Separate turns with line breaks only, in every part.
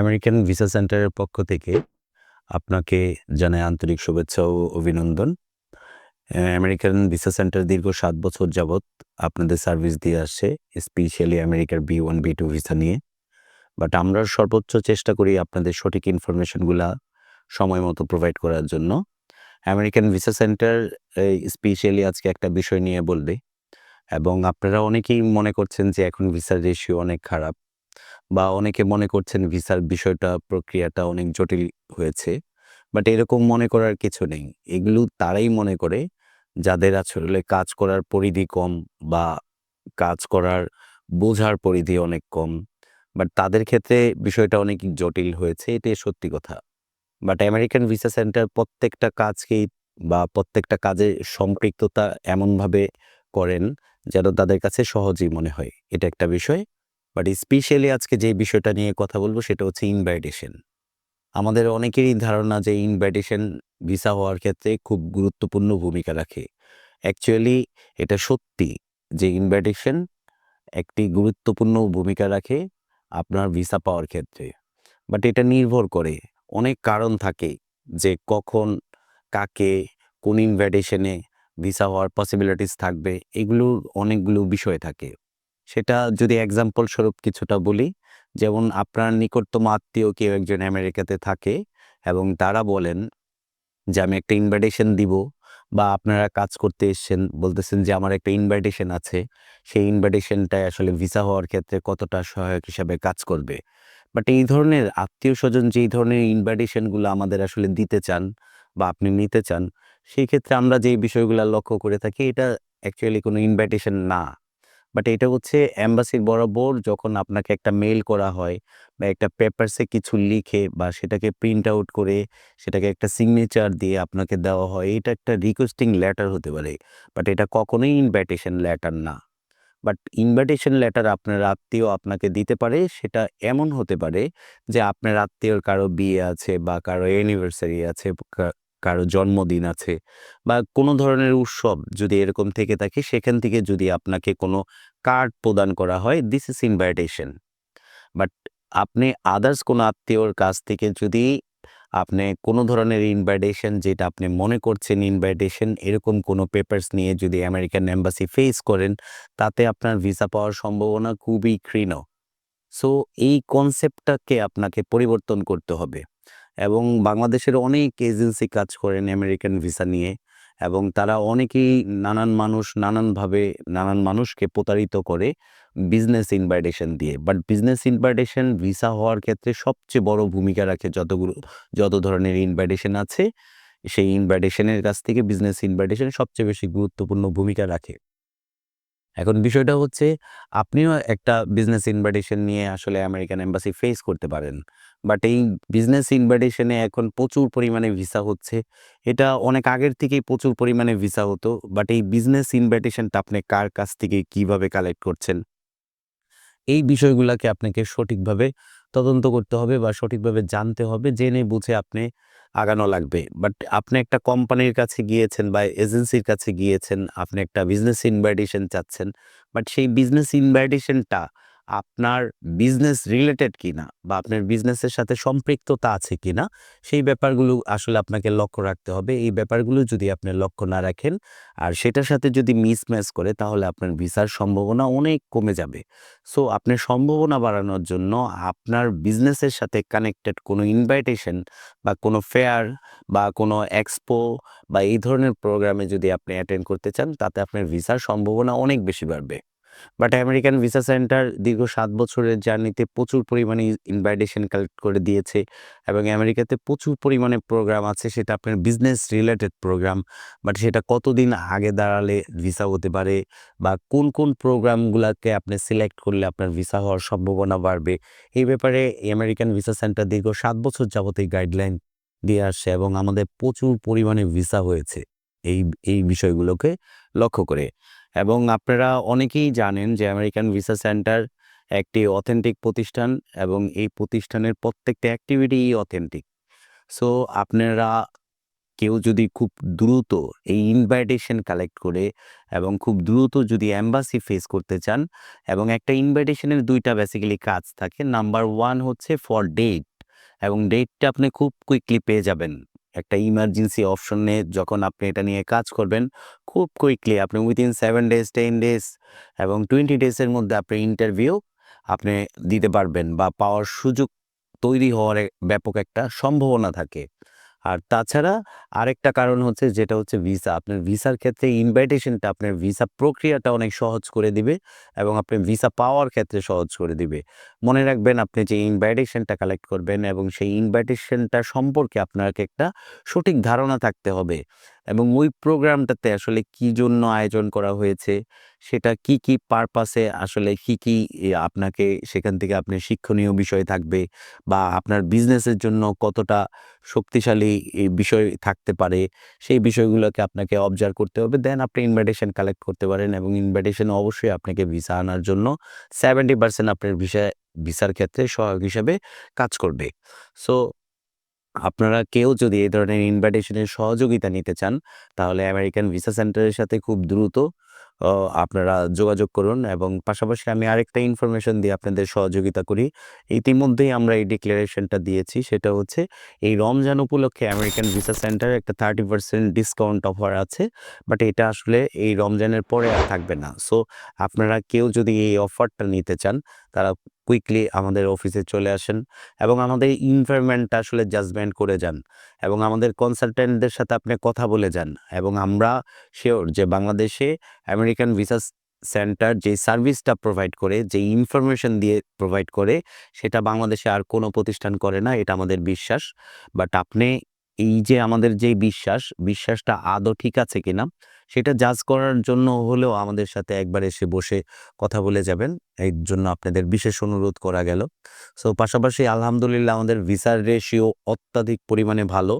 American visa সেন্টারের পক্ষ থেকে আপনাকে জানাই আন্তরিক শুভেচ্ছা ও অভিনন্দন। আমেরিকান ভিসা সেন্টার দীর্ঘ সাত বছর যাবৎ আপনাদের সার্ভিস দিয়ে আসছে, স্পেশালি আমেরিকার B one, B two visa নিয়ে। বাট আমরা সর্বোচ্চ চেষ্টা করি আপনাদের সঠিক ইনফরমেশনগুলা সময় মতো প্রোভাইড করার জন্য। আমেরিকান ভিসা সেন্টার স্পেশালি আজকে একটা বিষয় নিয়ে বলবে। এবং আপনারা অনেকেই মনে করছেন যে এখন ভিসার রেশিও অনেক খারাপ। বা অনেকে মনে করছেন ভিসার বিষয়টা, প্রক্রিয়াটা অনেক জটিল হয়েছে, বাট এরকম মনে করার কিছু নেই। এগুলো তারাই মনে করে যাদের আসলে কাজ করার পরিধি কম বা কাজ করার বোঝার পরিধি অনেক কম, বাট তাদের ক্ষেত্রে বিষয়টা অনেক জটিল হয়েছে, এটাই সত্যি কথা। বাট আমেরিকান ভিসা সেন্টার প্রত্যেকটা কাজকেই বা প্রত্যেকটা কাজে সম্পৃক্ততা এমনভাবে করেন যেন তাদের কাছে সহজই মনে হয়। এটা একটা বিষয়। বাট স্পেশালি আজকে যে বিষয়টা নিয়ে কথা বলব সেটা হচ্ছে ইনভাইটেশন আমাদের অনেকেরই ধারণা যে ইনভাইটেশন ভিসা হওয়ার ক্ষেত্রে খুব গুরুত্বপূর্ণ ভূমিকা রাখে। অ্যাকচুয়ালি এটা সত্যি যে ইনভাইটেশন একটি গুরুত্বপূর্ণ ভূমিকা রাখে আপনার ভিসা পাওয়ার ক্ষেত্রে। বাট এটা নির্ভর করে অনেক কারণ থাকে যে কখন, কাকে, কোন ইনভাইটেশনে ভিসা হওয়ার পসিবিলিটিস থাকবে, এগুলোর অনেকগুলো বিষয় থাকে। সেটা যদি এক্সাম্পল স্বরূপ কিছুটা বলি, যেমন আপনার নিকটতম আত্মীয় কেউ একজন আমেরিকাতে থাকে এবং তারা বলেন যে, আমি একটা ইনভাইটেশন দিব বা আপনারা কাজ করতে এসছেন। বলতেছেন যে, আমার একটা ইনভাইটেশন আছে। সেই ইনভাইটেশনটাই আসলে ভিসা হওয়ার ক্ষেত্রে কতটা সহায়ক হিসাবে কাজ করবে? বাট এই ধরনের আত্মীয় স্বজন যেই ধরনের ইনভাইটেশনগুলো আমাদের আসলে দিতে চান বা আপনি নিতে চান, সেই ক্ষেত্রে আমরা যেই বিষয়গুলো লক্ষ্য করে থাকি, এটা অ্যাকচুয়ালি কোনো ইনভাইটেশন না। বাট এটা হচ্ছে অ্যাম্বাসির বরাবর যখন আপনাকে একটা মেল করা হয় বা একটা পেপারসে কিছু লিখে বা সেটাকে প্রিন্ট আউট করে সেটাকে একটা সিগনেচার দিয়ে আপনাকে দেওয়া হয়, এটা একটা রিকোয়েস্টিং লেটার হতে পারে। বাট এটা কখনোই ইনভাইটেশন লেটার না। বাট ইনভাইটেশন লেটার আপনার আত্মীয় আপনাকে দিতে পারে, সেটা এমন হতে পারে যে আপনার আত্মীয়র কারও বিয়ে আছে বা কারও অ্যানিভার্সারি আছে কারও জন্মদিন আছে বা কোনো ধরনের উৎসব যদি এরকম থেকে থাকে, সেখান থেকে যদি আপনাকে কোনো কার্ড প্রদান করা হয় দিস ইজ ইনভাইটেশন বাট আপনি আদার্স কোনো আত্মীয়র কাছ থেকে যদি আপনি কোনো ধরনের ইনভাইটেশন যেটা আপনি মনে করছেন ইনভাইটেশন এরকম কোনো পেপারস নিয়ে যদি আমেরিকান এম্বাসি ফেস করেন, তাতে আপনার ভিসা পাওয়ার সম্ভাবনা খুবই ক্ষীণ। সো এই কনসেপ্টটাকে আপনাকে পরিবর্তন করতে হবে। এবং বাংলাদেশের অনেক এজেন্সি কাজ করেন আমেরিকান ভিসা নিয়ে এবং তারা অনেকেই নানান মানুষ নানানভাবে নানান মানুষকে প্রতারিত করে বিজনেস ইনভাইটেশন দিয়ে। বাট বিজনেস ইনভাইটেশন ভিসা হওয়ার ক্ষেত্রে সবচেয়ে বড় ভূমিকা রাখে যতগুলো, যত ধরনের ইনভাইটেশন আছে, সেই ইনভাইটেশনের কাছ থেকে বিজনেস ইনভাইটেশন সবচেয়ে বেশি গুরুত্বপূর্ণ ভূমিকা রাখে। এখন বিষয়টা হচ্ছে, আপনিও একটা বিজনেস ইনভাইটেশন নিয়ে আসলে আমেরিকান এম্বাসি ফেস করতে পারেন। বাট এই বিজনেস ইনভাইটেশনে এখন প্রচুর পরিমাণে ভিসা হচ্ছে। এটা অনেক আগের থেকেই প্রচুর পরিমাণে ভিসা হতো। বাট এই বিজনেস ইনভাইটেশনটা আপনি কার কাছ থেকে কীভাবে কালেক্ট করছেন? এই বিষয়গুলোকে আপনাকে সঠিকভাবে তদন্ত করতে হবে বা সঠিকভাবে জানতে হবে, জেনে বুঝে আপনি আগানো লাগবে। বাট আপনি একটা কোম্পানির কাছে গিয়েছেন বা এজেন্সির কাছে গিয়েছেন, আপনি একটা বিজনেস ইনভাইটেশন চাচ্ছেন। বাট সেই বিজনেস ইনভাইটেশনটা আপনার বিজনেস রিলেটেড কিনা বা আপনার বিজনেসের সাথে সম্পৃক্ততা আছে কিনা, সেই ব্যাপারগুলো আসলে আপনাকে লক্ষ্য রাখতে হবে। এই ব্যাপারগুলো যদি আপনি লক্ষ্য না রাখেন আর সেটার সাথে যদি মিসম্যাচ করে, তাহলে আপনার ভিসার সম্ভাবনা অনেক কমে যাবে। সো আপনার সম্ভাবনা বাড়ানোর জন্য আপনার বিজনেসের সাথে কানেক্টেড কোনো ইনভাইটেশন বা কোনো ফেয়ার বা কোনো এক্সপো বা এই ধরনের প্রোগ্রামে যদি আপনি অ্যাটেন্ড করতে চান, তাতে আপনার ভিসার সম্ভাবনা অনেক বেশি বাড়বে। বাট আমেরিকান ভিসা সেন্টার দীর্ঘ সাত বছরের জার্নিতে প্রচুর পরিমাণে ইনভাইটেশন কালেক্ট করে দিয়েছে এবং আমেরিকাতে প্রচুর পরিমাণে প্রোগ্রাম আছে। সেটা আপনার বিজনেস রিলেটেড প্রোগ্রাম বাট সেটা কতদিন আগে দাঁড়ালে ভিসা হতে পারে বা কোন কোন প্রোগ্রামগুলোকে আপনি সিলেক্ট করলে আপনার ভিসা হওয়ার সম্ভাবনা বাড়বে, এই ব্যাপারে আমেরিকান ভিসা সেন্টার দীর্ঘ সাত বছর যাবত এই গাইডলাইন দিয়ে আসছে এবং আমাদের প্রচুর পরিমাণে ভিসা হয়েছে। এই এই বিষয়গুলোকে লক্ষ্য করে। এবং আপনারা অনেকেই জানেন যে আমেরিকান ভিসা সেন্টার একটি অথেন্টিক প্রতিষ্ঠান এবং এই প্রতিষ্ঠানের প্রত্যেকটা অ্যাক্টিভিটি অথেন্টিক সো আপনারা কেউ যদি খুব দ্রুত এই ইনভাইটেশন কালেক্ট করে এবং খুব দ্রুত যদি অ্যাম্বাসি ফেস করতে চান এবং একটা ইনভাইটেশনের দুইটা বেসিক্যালি কাজ থাকে। নাম্বার ওয়ান হচ্ছে ফর ডেট এবং ডেটটা আপনি খুব কুইকলি পেয়ে যাবেন। একটা ইমার্জেন্সি অপশনে যখন আপনি এটা নিয়ে কাজ করবেন, খুব কুইকলি আপনি within seven days ten days এবং টোয়েন্টি ডেজের মধ্যে আপনি ইন্টারভিউ আপনি দিতে পারবেন বা পাওয়ার সুযোগ তৈরি হওয়ার ব্যাপক একটা সম্ভাবনা থাকে। আর তাছাড়া আরেকটা কারণ হচ্ছে যেটা হচ্ছে ভিসা। আপনার ভিসার ক্ষেত্রে ইনভাইটেশনটা আপনার ভিসা প্রক্রিয়াটা অনেক সহজ করে দিবে এবং আপনি ভিসা পাওয়ার ক্ষেত্রে সহজ করে দিবে। মনে রাখবেন আপনি যে ইনভাইটেশনটা কালেক্ট করবেন এবং সেই ইনভাইটেশনটা সম্পর্কে আপনাকে একটা সঠিক ধারণা থাকতে হবে। এবং ওই প্রোগ্রামটাতে আসলে কি জন্য আয়োজন করা হয়েছে? সেটা কি কি পারপাসে আসলে কি কি আপনাকে সেখান থেকে আপনি শিক্ষণীয় বিষয় থাকবে? বা আপনার বিজনেসের জন্য কতটা শক্তিশালী বিষয় থাকতে পারে? সেই বিষয়গুলোকে আপনাকে অবজার্ভ করতে হবে। দেন আপনি ইনভাইটেশন কালেক্ট করতে পারেন এবং ইনভাইটেশন অবশ্যই আপনাকে ভিসা আনার জন্য সেভেন্টি পার্সেন্ট আপনার ভিসা ভিসার ক্ষেত্রে সহায়ক হিসাবে কাজ করবে। সো আপনারা কেউ যদি এই ধরনের ইনভাইটেশনের সহযোগিতা নিতে চান, তাহলে আমেরিকান ভিসা সেন্টারের সাথে খুব দ্রুত আপনারা যোগাযোগ করুন এবং পাশাপাশি আমি আরেকটা ইনফরমেশন দিয়ে আপনাদের সহযোগিতা করি। ইতিমধ্যেই আমরা এই ডিক্লারেশনটা দিয়েছি, সেটা হচ্ছে এই রমজান উপলক্ষে আমেরিকান ভিসা সেন্টারে একটা থার্টি পার্সেন্ট ডিসকাউন্ট অফার আছে বাট এটা আসলে এই রমজানের পরে আর থাকবে না। সো আপনারা কেউ যদি এই অফারটা নিতে চান, তারা কুইকলি আমাদের অফিসে চলে আসেন এবং আমাদের ইনভারমেন্টটা আসলে জাজমেন্ট করে যান এবং আমাদের কনসালটেন্টদের সাথে আপনি কথা বলে যান এবং আমরা শিওর যে বাংলাদেশে আমেরিকান ভিসা সেন্টার যে সার্ভিসটা প্রোভাইড করে, যে ইনফরমেশন দিয়ে প্রোভাইড করে, সেটা বাংলাদেশে আর কোনো প্রতিষ্ঠান করে না, এটা আমাদের বিশ্বাস। বাট আপনি এই যে আমাদের যে বিশ্বাস, বিশ্বাসটা আদৌ ঠিক আছে কিনা সেটা জাজ করার জন্য হলেও আমাদের সাথে একবার এসে বসে কথা বলে যাবেন। এই জন্য আপনাদের বিশেষ অনুরোধ করা গেল। সো পাশাপাশি আলহামদুলিল্লাহ আমাদের ভিসার রেশিও অত্যাধিক পরিমাণে ভালো।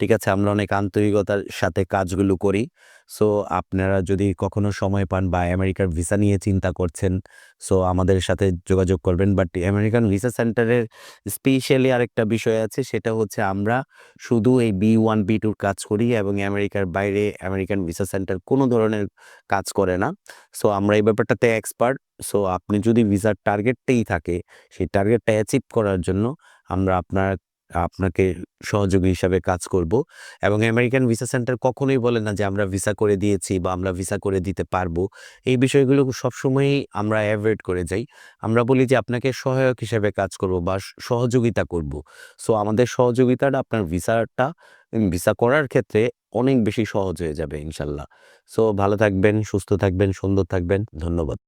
ঠিক আছে, আমরা অনেক আন্তরিকতার সাথে কাজগুলো করি। সো আপনারা যদি কখনো সময় পান বা আমেরিকার ভিসা নিয়ে চিন্তা করছেন সো আমাদের সাথে যোগাযোগ করবেন। বাট আমেরিকান ভিসা সেন্টারের স্পেশালি আরেকটা বিষয় আছে, সেটা হচ্ছে আমরা শুধু এই বি ওয়ান বি টুর কাজ করি এবং আমেরিকার বাইরে আমেরিকান ভিসা সেন্টার কোনো ধরনের কাজ করে না। সো আমরা এই ব্যাপারটাতে এক্সপার্ট সো আপনি যদি ভিসার টার্গেটটাই থাকে, সেই টার্গেটটা অ্যাচিভ করার জন্য আমরা আপনার আপনাকে সহযোগী হিসাবে কাজ করব। এবং আমেরিকান ভিসা সেন্টার কখনোই বলে না যে আমরা ভিসা করে দিয়েছি বা আমরা ভিসা করে দিতে পারব। এই বিষয়গুলো সবসময়ই আমরা অ্যাভয়েড করে যাই। আমরা বলি যে আপনাকে সহায়ক হিসাবে কাজ করব বা সহযোগিতা করব। সো আমাদের সহযোগিতাটা আপনার ভিসাটা ভিসা করার ক্ষেত্রে অনেক বেশি সহজ হয়ে যাবে ইনশাল্লাহ। সো ভালো থাকবেন, সুস্থ থাকবেন, সুন্দর থাকবেন। ধন্যবাদ।